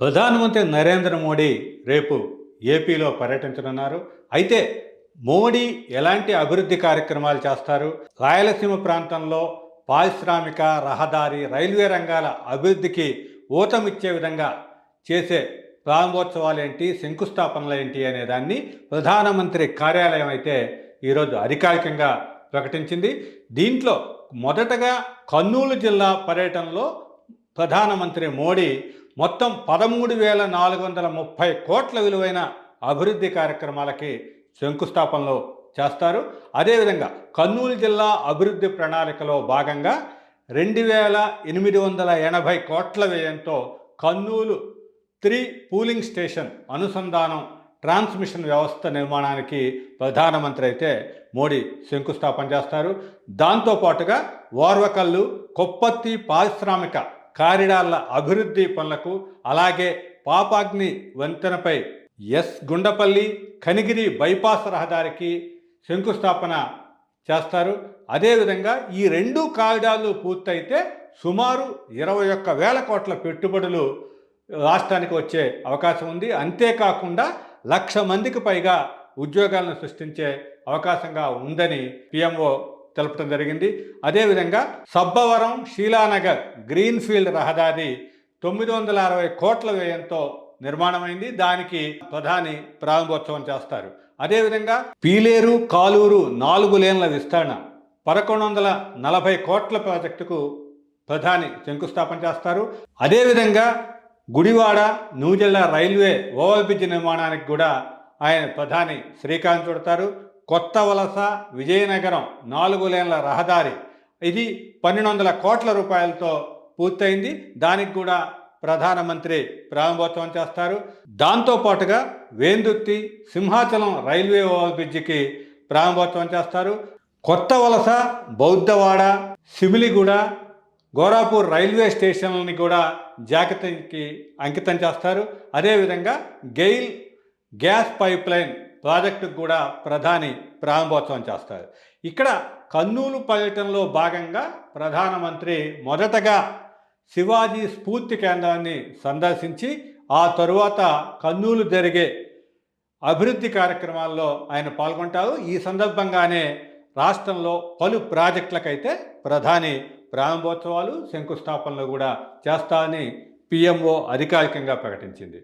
ప్రధానమంత్రి నరేంద్ర మోడీ రేపు ఏపీలో పర్యటించనున్నారు. అయితే మోడీ ఎలాంటి అభివృద్ధి కార్యక్రమాలు చేస్తారు? రాయలసీమ ప్రాంతంలో పారిశ్రామిక రహదారి రైల్వే రంగాల అభివృద్ధికి ఊతమిచ్చే విధంగా చేసే ప్రారంభోత్సవాలు ఏంటి? శంకుస్థాపనలు ఏంటి? అనే దాన్ని ప్రధానమంత్రి కార్యాలయం అయితే ఈరోజు అధికారికంగా ప్రకటించింది. దీంట్లో మొదటగా కర్నూలు జిల్లా పర్యటనలో ప్రధానమంత్రి మోడీ మొత్తం పదమూడు వేల నాలుగు వందల ముప్పై కోట్ల విలువైన అభివృద్ధి కార్యక్రమాలకి శంకుస్థాపనలో చేస్తారు. అదేవిధంగా కర్నూలు జిల్లా అభివృద్ధి ప్రణాళికలో భాగంగా రెండు వేల ఎనిమిది వందల ఎనభై కోట్ల వ్యయంతో కర్నూలు త్రీ పూలింగ్ స్టేషన్ అనుసంధానం ట్రాన్స్మిషన్ వ్యవస్థ నిర్మాణానికి ప్రధానమంత్రి అయితే మోడీ శంకుస్థాపన చేస్తారు. దాంతోపాటుగా ఓర్వకల్లు కొప్పత్తి పారిశ్రామిక కారిడార్ల అభివృద్ధి పనులకు అలాగే పాపాగ్ని వంతెనపై ఎస్ గుండపల్లి కనిగిరి బైపాస్ రహదారికి శంకుస్థాపన చేస్తారు. అదేవిధంగా ఈ రెండు కారిడార్లు పూర్తయితే సుమారు ఇరవై ఒక్క వేల కోట్ల పెట్టుబడులు రాష్ట్రానికి వచ్చే అవకాశం ఉంది. అంతేకాకుండా లక్ష మందికి పైగా ఉద్యోగాలను సృష్టించే అవకాశంగా ఉందని పిఎంఓ తెలపడం జరిగింది. అదేవిధంగా సబ్బవరం శీలానగర్ గ్రీన్ఫీల్డ్ రహదారి తొమ్మిది వందల అరవై కోట్ల వ్యయంతో నిర్మాణమైంది. దానికి ప్రధాని ప్రారంభోత్సవం చేస్తారు. అదేవిధంగా పీలేరు కాలూరు నాలుగు లేన్ల విస్తరణ పదకొండు వందల నలభై కోట్ల ప్రాజెక్టుకు ప్రధాని శంకుస్థాపన చేస్తారు. అదేవిధంగా గుడివాడ న్యూజిల్లా రైల్వే ఓవర్ బ్రిడ్జ్ నిర్మాణానికి కూడా ఆయన ప్రధాని శ్రీకాంత్ చుడతారు. కొత్త వలస విజయనగరం నాలుగు లేన్ల రహదారి. ఇది పన్నెండు వందల కోట్ల రూపాయలతో పూర్తయింది. దానికి కూడా ప్రధానమంత్రి ప్రారంభోత్సవం చేస్తారు. దాంతోపాటుగా వేందుర్తి సింహాచలం రైల్వే ఓవర్ బ్రిడ్జికి ప్రారంభోత్సవం చేస్తారు. కొత్త వలస బౌద్ధవాడ సిమిలిగూడ గోరాపూర్ రైల్వే స్టేషన్లని కూడా జాగ్రత్తకి అంకితం చేస్తారు. అదేవిధంగా గెయిల్ గ్యాస్ పైప్ లైన్ ప్రాజెక్టుకు కూడా ప్రధాని ప్రారంభోత్సవం చేస్తారు. ఇక్కడ కర్నూలు పర్యటనలో భాగంగా ప్రధానమంత్రి మొదటగా శివాజీ స్ఫూర్తి కేంద్రాన్ని సందర్శించి ఆ తరువాత కర్నూలు జరిగే అభివృద్ధి కార్యక్రమాల్లో ఆయన పాల్గొంటారు. ఈ సందర్భంగానే రాష్ట్రంలో పలు ప్రాజెక్టులకైతే ప్రధాని ప్రారంభోత్సవాలు శంకుస్థాపనలు కూడా చేస్తారని పిఎంఓ అధికారికంగా ప్రకటించింది.